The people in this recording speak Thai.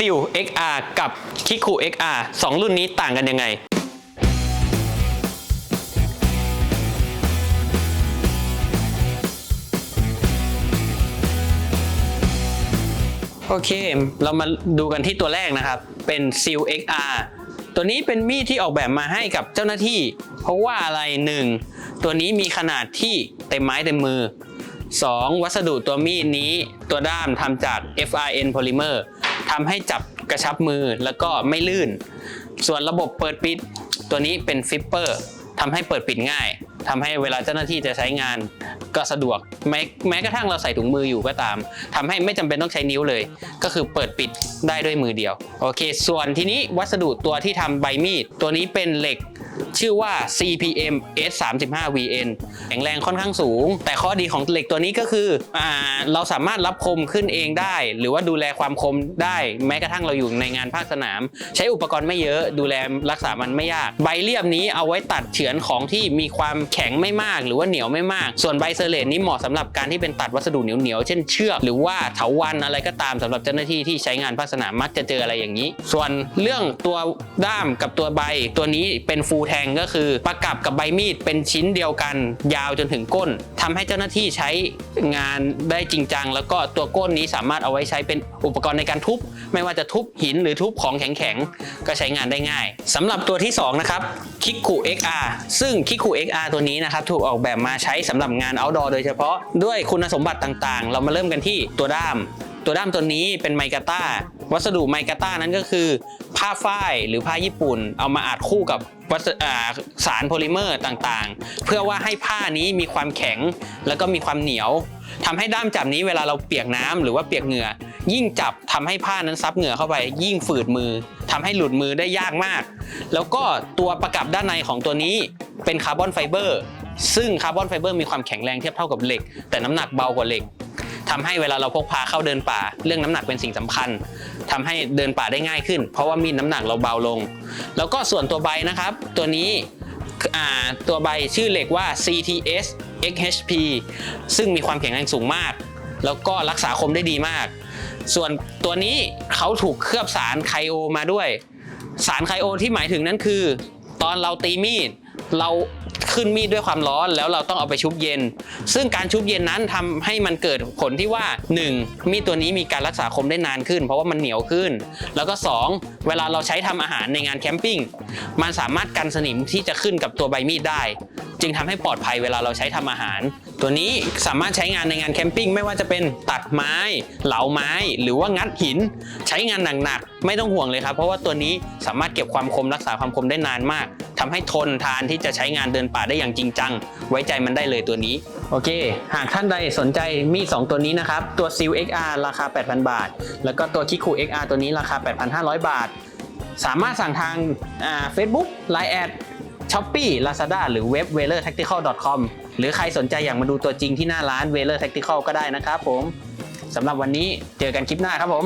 ซิล XR กับคิคู XR สองรุ่นนี้ต่างกันยังไง โอเค เรามาดูกันที่ตัวแรกนะครับ เป็น Seal XR ตัวนี้เป็นมีดที่ออกแบบมาให้กับเจ้าหน้าที่ เพราะว่าอะไรหนึ่งตัวนี้มีขนาดที่เต็มไม้เต็มมือ 2. วัสดุตัวมีดนี้ตัวด้ามทำจาก FRN polymer ทำให้จับกระชับมือแล้วก็ไม่ลื่น ส่วนระบบเปิดปิดตัวนี้เป็นฟิปเปอร์ทำให้เปิดปิดง่ายทำให้เวลาเจ้าหน้าที่จะใช้งานก็สะดวกแม้แม้กระทั่งเราใส่ถุงมืออยู่ก็ตามทำให้ไม่จำเป็นต้องใช้นิ้วเลย ก็คือเปิดปิดได้ด้วยมือเดียวโอเค ส่วนทีนี้วัสดุตัวที่ทำใบมีดตัวนี้เป็นเหล็ก ชื่อว่า CPM S35VN แข็งแรงค่อนข้างสูง แต่ข้อดีของเหล็กตัวนี้ก็คืออเราสามารถรับคมขึ้นเองได้ หรือว่าดูแลความคมได้แม้กระทั่งเราอยู่ในงานภาคสนาม ใช้อุปกรณ์ไม่เยอะดูแลรักษามันไม่ยาก ใบเรียบนี้เอาไว้ตัดเฉือนของที่มีความแข็งไม่มาก หรือว่าเหนียวไม่มาก ส่วนใบเซเลตนี้เหมาะสำหรับการที่เป็นตัดวัสดุเหนียวๆเช่นเชือกหรือว่าเถาวัลย์อะไรก็ตามสำหรับเจ้าหน้าที่ที่ใช้งานภาคสนามมักจะเจออะไรอย่างนี้ ส่วนเรื่องตัวด้ามกับตัวใบตัวนี้เป็นฟูลแทงก็คือประกับกับใบมีดเป็นชิ้นเดียวกัน ยาวจนถึงก้นทำให้เจ้าหน้าที่ใช้งานได้จริงจัง แล้วก็ตัวก้นนี้สามารถเอาไว้ใช้เป็นอุปกรณ์ในการทุบ ไม่ว่าจะทุบหินหรือทุบของแข็งๆก็ใช้งานได้ง่ายสำหรับตัวที่2นะครับคิกคู XR ซึ่งคิกคู XR ตัวนี้นะครับถูกออกแบบมาใช้สำหรับงาน outdoor โดยเฉพาะด้วยคุณสมบัติต่างๆ เรามาเริ่มกันที่ตัวด้าม ตัวด้ามตัวนี้เป็นไมกาต้าวัสดุไมกาต้านั้นก็คือ ผ้าฝ้ายหรือผ้าญี่ปุ่น เอามาอัดคู่กับวัสาสารโพลิเมอร์ต่างๆ เพื่อว่าให้ผ้านี้มีความแข็งแล้วก็มีความเหนียวทำให้ด้ามจับนี้เวลาเราเปียกน้ำหรือว่าเปียกเหงื่อ ยิ่งจับทำให้ผ้านั้นซับเหงื่อเข้าไป ยิ่งฝืดมือทำให้หลุดมือได้ยากมาก แล้วก็ตัวประกับด้านในของตัวนี้เป็นคาร์บอนไฟเบอร์ซึ่งคาร์บอนไฟเบอร์มีความแข็งแรงเทียบเท่ากับเหล็ก แต่น้ำหนักเบากว่าเหล็ก ทำให้เวลาเราพกพาเข้าเดินป่า เรื่องน้ำหนักเป็นสิ่งสำคัญทำให้เดินป่าได้ง่ายขึ้น เพราะว่ามีดน้ำหนักเราเบาลง แล้วก็ส่วนตัวใบนะครับ ตัวนี้ตัวใบชื่อเหล็กว่า CTS XHP ซึ่งมีความแข็งแรงสูงมาก แล้วก็รักษาคมได้ดีมาก ส่วนตัวนี้เขาถูกเคลือบสารไคโอมาด้วย สารไคโอที่หมายถึงนั้นคือ ตอนเราตีมีดเรา ขึ้นมีดด้วยความร้อนแล้วเราต้องเอาไปชุบเย็น ซึ่งการชุบเย็นนั้นทำให้มันเกิดผลที่ว่า 1. มีดตัวนี้มีการรักษาคมได้นานขึ้น เพราะว่ามันเหนียวขึ้น แล้วก็ 2. เวลาเราใช้ทำอาหารในงานแคมปิ้งมันสามารถกันสนิมที่จะขึ้นกับตัวใบมีดได้ จึงทำให้ปลอดภัยเวลาเราใช้ทำอาหาร ตัวนี้สามารถใช้งานในงานแคมปิ้งไม่ว่าจะเป็นตัดไม้เหลาไม้ หรือว่างัดหิน ใช้งานหนักๆไม่ต้องห่วงเลยครับเพราะว่าตัวนี้สามารถเก็บความคมรักษาความคมได้นานมากทำให้ทนทานที่จะใช้งานเดินป่าได้อย่างจริงจัง ไว้ใจมันได้เลยตัวนี้โอเค หากท่านใดสนใจมีด2ตัวนี้นะครับ ตัว Seal XR ราคา 8,000 บาท แล้วก็ตัว Kiku XR ตัวนี้ราคา 8,500 บาท สามารถสั่งทางเฟซบุ๊กไลน์แอด ช้อปปี้ลาซาด้าหรือเว็บ w e l e r t a c t i c a l com หรือใครสนใจอยากมาดูตัวจริงที่หน้าร้าน w e l e r Tactical ก็ได้นะครับผมสำหรับวันนี้เจอกันคลิปหน้าครับผม